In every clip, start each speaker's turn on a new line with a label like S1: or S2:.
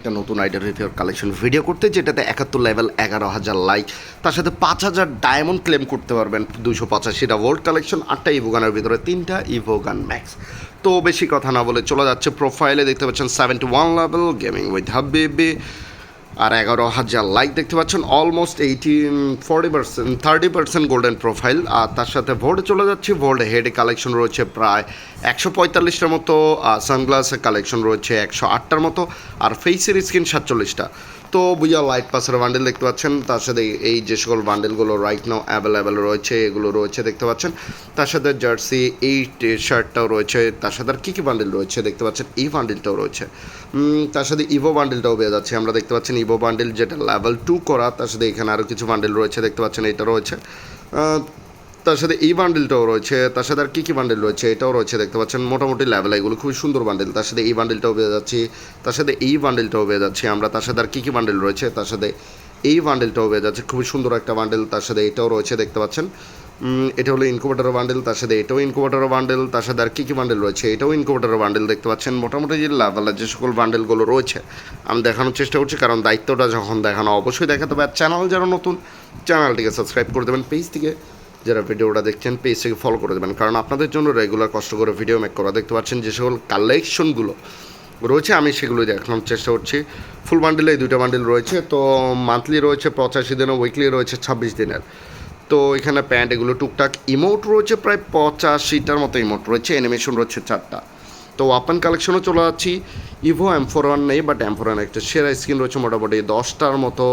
S1: একটা নতুন idea collection video করতে, যেটাতে একাত্তর লেভেল এগারো হাজার লাইক তার সাথে পাঁচ হাজার ডায়মন্ড ক্লেম করতে পারবেন দুশো পঁচাশিটা ভোল্ট কালেকশন আটটা ইভোগানের ভিতরে, তিনটা ইভোগান ম্যাক্স তো বেশি কথা না বলে চলে যাচ্ছে প্রোফাইলে দেখতে পাচ্ছেন seventy one level gaming with Habibi আর এগারো হাজার লাইক দেখতে পাচ্ছেন almost eighty forty percent thirty percent golden profile আর তার সাথে ভোল্টে চলে যাচ্ছে ভোল্ট হেডে কালেকশন রয়েছে প্রায় একশো পঁয়তাল্লিশটার মতো সানগ্লাসের কালেকশন রয়েছে একশো আটটার মতো, আর ফেসের স্ক্রিন সাতচল্লিশটা। তো বুঝা লাইট পাসের বান্ডেল দেখতে পাচ্ছেন। তার সাথে এই যে সকল বান্ডেলগুলো রাইট নাও অ্যাভেলেবেল রয়েছে, এগুলো রয়েছে দেখতে পাচ্ছেন। তার সাথে জার্সি এই শার্টটাও রয়েছে। তার সাথে আর কী কী বান্ডেল রয়েছে দেখতে পাচ্ছেন? এই বান্ডেলটাও রয়েছে। তার সাথে ইভো বান্ডেলটাও পেয়ে যাচ্ছে আমরা দেখতে পাচ্ছেন। ইভো বান্ডেল যেটা লেভেল টু করা, তার সাথে এখানে আরও কিছু বান্ডেল রয়েছে দেখতে পাচ্ছেন। এটা রয়েছে। তার সাথে এই বান্ডেলটাও রয়েছে, তার সাথে আর কী কী বান্ডেল রয়েছে এটাও রয়েছে দেখতে পাচ্ছেন। মোটামুটি লেভেল এগুলো খুবই সুন্দর বান্ডেল তার সাথে এই বান্ডেলটাও পেয়ে যাচ্ছি, তার সাথে এই বান্ডেলটাও পেয়ে যাচ্ছি আমরা, তার সাথে আর কী কী বান্ডেল রয়েছে, তার সাথে এই বান্ডেলটাও পেয়ে যাচ্ছে, খুবই সুন্দর একটা বান্ডেল তার সাথে এটাও রয়েছে দেখতে পাচ্ছেন। এটা হলো ইনকুবেটার বান্ডেল তার সাথে এটাও ইনকুবেটার বান্ডেল তার সাথে আর কী কী বান্ডেল রয়েছে এটাও ইনকুবেটার বান্ডেল দেখতে পাচ্ছেন। মোটামুটি যে লেভেলের যে সকল বান্ডেলগুলো রয়েছে, আমি দেখানোর চেষ্টা করছি, কারণ দায়িত্বটা যখন দেখানো, অবশ্যই দেখাতে হবে। আর চ্যানেল যারা নতুন চ্যানেলটিকে সাবস্ক্রাইব করে দেবেন পেজ থেকে যারা ভিডিওটা দেখছেন পেজ থেকে ফলো করে দেবেন। কারণ আপনাদের জন্য রেগুলার কষ্ট করে ভিডিও মেক করা। দেখতে পাচ্ছেন যে সকল কালেকশনগুলো রয়েছে, আমি সেগুলো দেখানোর চেষ্টা করছি। ফুল বান্ডেলে দুটো বান্ডেল রয়েছে। তো মান্থলি রয়েছে পঁচাশি দিনের উইকলি রয়েছে ছাব্বিশ দিনের। তো এখানে প্যান্ট এগুলো টুকটাক ইমোট রয়েছে, প্রায় পঁচাশিটার মতো ইমোট রয়েছে। অ্যানিমেশন রয়েছে চারটা। তো ওয়াপেন কালেকশনও চলে যাচ্ছি। ইভো এম ফোর ওয়ান নেই বাট এম ফোর ওয়ান একটা সেরা স্কিন রয়েছে মোটামুটি দশটার মতো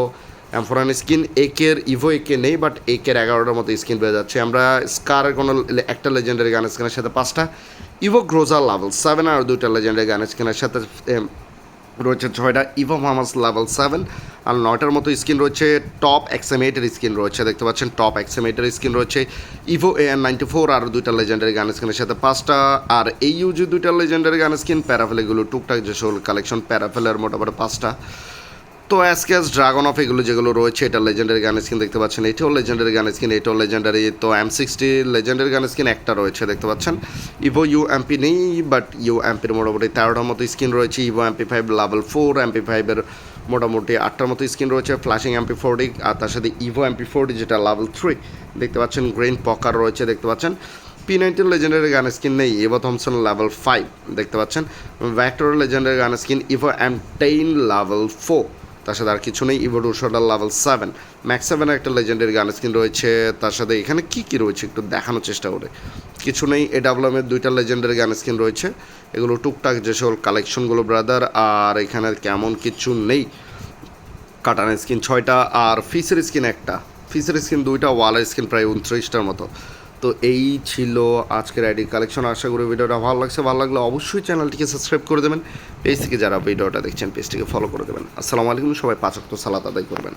S1: ওয়ান স্কিন একের ইভো একে নেই বাট একের এগারোটার মতো স্কিন পেয়ে যাচ্ছে। আমরা স্কারের কোনো একটা লেজেন্ডারি গান স্কিনের সাথে পাঁচটা। ইভো গ্রোজার লেভেল সেভেন আর দুইটা লেজেন্ডারি গান স্কিনের সাথে রয়েছে ছয়টা। ইভো মামাস লেভেল সেভেন আর নয়টার মতো স্কিন রয়েছে। টপ এক্সএমএইটের স্কিন রয়েছে, দেখতে পাচ্ছেন? টপ এক্সএমএইটের স্কিন রয়েছে। Evo A N ninety four আর দুইটা লেজেন্ডারি গান স্কিনের সাথে পাঁচটা। আর এই ইউজি দুইটা লেজেন্ডারি গান স্কিন প্যারাফেল এগুলো টুকটাক যে সকল কালেকশন প্যারাফেলের মোটামুটি পাঁচটা। তো অ্যাসক্যাস ড্রাগন অফ এগুলো যেগুলো রয়েছে, এটা লেজেন্ডারি গান স্কিন দেখতে পাচ্ছেন। এটাও লেজেন্ডারি গান স্কিন এটাও লেজেন্ডারি তো M sixty legendary gun skin একটা রয়েছে, দেখতে পাচ্ছেন। ইভো ইউ এমপি নেই বাট ইউ এমপির মোটামুটি তেরোটার মতো স্কিন রয়েছে। Evo MP five level four MP ফাইভের মোটামুটি আটটার মতো স্কিন রয়েছে। ফ্ল্যাশিং এমপি ফোরডি আর তার সাথে ইভো এমপি ফোরডি যেটা লেভেল থ্রি দেখতে পাচ্ছেন। গ্রিন পকার রয়েছে, দেখতে পাচ্ছেন। P nineteen legendary gun skin নেই ইভো থমসন লেভেল ফাইভ দেখতে পাচ্ছেন। Vector legendary gun skin Evo M ten level four তার সাথে আর কিছু নেই ইভোডুশোডার লেভেল সেভেন ম্যাক্স সেভেনের একটা লেজেন্ডের গান স্কিন রয়েছে, তার সাথে এখানে কী কী রয়েছে একটু দেখানোর চেষ্টা করে। কিছু নেই এ ডাবলামের দুইটা লেজেন্ডের গান স্কিন রয়েছে। এগুলো টুকটাক যে সকল কালেকশনগুলো ব্রাদার আর এখানে কেমন কিছু নেই। কাটান স্কিন ছয়টা, আর ফিসের স্কিন একটা। ফিসের স্কিন দুইটা ওয়ালের স্কিন প্রায় উনত্রিশটার মতো। তো এই ছিল আজকের আইডি কালেকশন। আশা করি ভিডিওটা ভালো লাগছে। ভালো লাগলে অবশ্যই চ্যানেলটিকে সাবস্ক্রাইব করে দেবেন। পেজ থেকে যারা ভিডিওটা দেখছেন, পেজটিকে ফলো করে দেবেন। আসসালামু আলাইকুম। সবাই পাঁচ অক্ট সালাত আদায় করবেন।